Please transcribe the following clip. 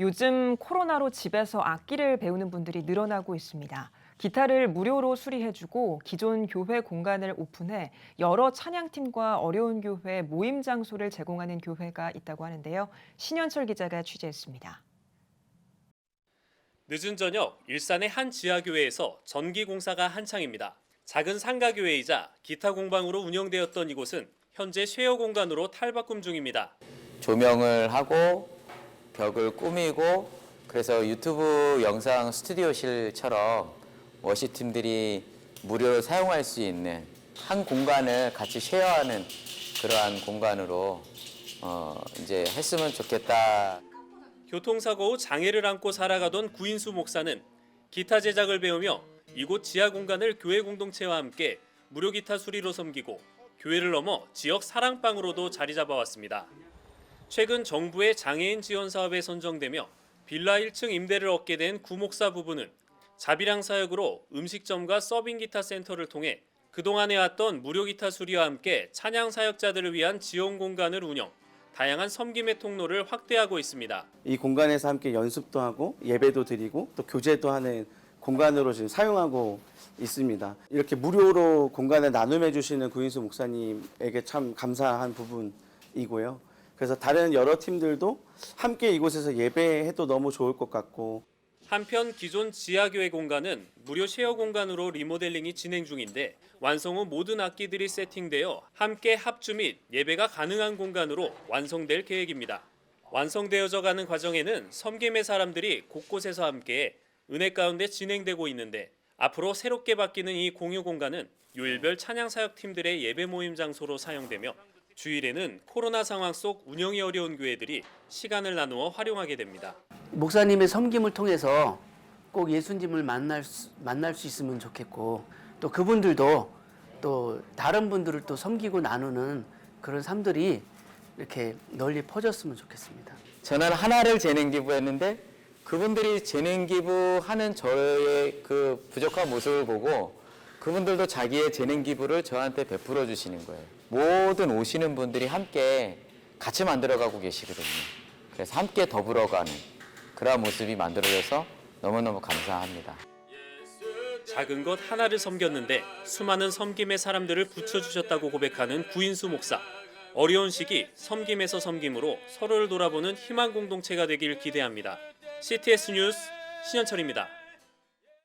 요즘 코로나로 집에서 악기를 배우는 분들이 늘어나고 있습니다. 기타를 무료로 수리해주고 기존 교회 공간을 오픈해 여러 찬양팀과 어려운 교회 모임 장소를 제공하는 교회가 있다고 하는데요. 신현철 기자가 취재했습니다. 늦은 저녁 일산의 한 지하교회에서 전기 공사가 한창입니다. 작은 상가교회이자 기타 공방으로 운영되었던 이곳은 현재 쉐어 공간으로 탈바꿈 중입니다. 조명을 하고 벽을 꾸미고 그래서 유튜브 영상 스튜디오실처럼 워시 팀들이 무료로 사용할 수 있는 한 공간을 같이 쉐어하는 그러한 공간으로 어 이제 했으면 좋겠다. 교통사고 후 장애를 안고 살아가던 구인수 목사는 기타 제작을 배우며 이곳 지하 공간을 교회 공동체와 함께 무료 기타 수리로 섬기고 교회를 넘어 지역 사랑방으로도 자리 잡아왔습니다. 최근 정부의 장애인 지원 사업에 선정되며 빌라 1층 임대를 얻게 된 구 목사 부부는 자비랑 사역으로 음식점과 서빙 기타 센터를 통해 그동안 해왔던 무료 기타 수리와 함께 찬양 사역자들을 위한 지원 공간을 운영, 다양한 섬김의 통로를 확대하고 있습니다. 이 공간에서 함께 연습도 하고 예배도 드리고 또 교제도 하는 공간으로 지금 사용하고 있습니다. 이렇게 무료로 공간을 나눔해 주시는 구인수 목사님에게 참 감사한 부분이고요. 그래서 다른 여러 팀들도 함께 이곳에서 예배해도 너무 좋을 것 같고 한편 기존 지하교회 공간은 무료 쉐어 공간으로 리모델링이 진행 중인데 완성 후 모든 악기들이 세팅되어 함께 합주 및 예배가 가능한 공간으로 완성될 계획입니다. 완성되어져 가는 과정에는 섬김의 사람들이 곳곳에서 함께 은혜 가운데 진행되고 있는데 앞으로 새롭게 바뀌는 이 공유 공간은 요일별 찬양 사역 팀들의 예배 모임 장소로 사용되며 주일에는 코로나 상황 속 운영이 어려운 교회들이 시간을 나누어 활용하게 됩니다. 목사님의 섬김을 통해서 꼭 예수님을 만날 수, 만날 수 있으면 좋겠고 또 그분들도 또 다른 분들을 또 섬기고 나누는 그런 삶들이 이렇게 널리 퍼졌으면 좋겠습니다. 저는 하나를 재능 기부했는데 그분들이 재능 기부하는 저의 그 부족한 모습을 보고 그분들도 자기의 재능 기부를 저한테 베풀어 주시는 거예요. 모든 오시는 분들이 함께 같이 만들어가고 계시거든요. 그래서 함께 더불어가는 그러한 모습이 만들어져서 너무너무 감사합니다. 작은 것 하나를 섬겼는데 수많은 섬김의 사람들을 붙여주셨다고 고백하는 구인수 목사. 어려운 시기 섬김에서 섬김으로 서로를 돌아보는 희망 공동체가 되길 기대합니다. CTS 뉴스 신현철입니다.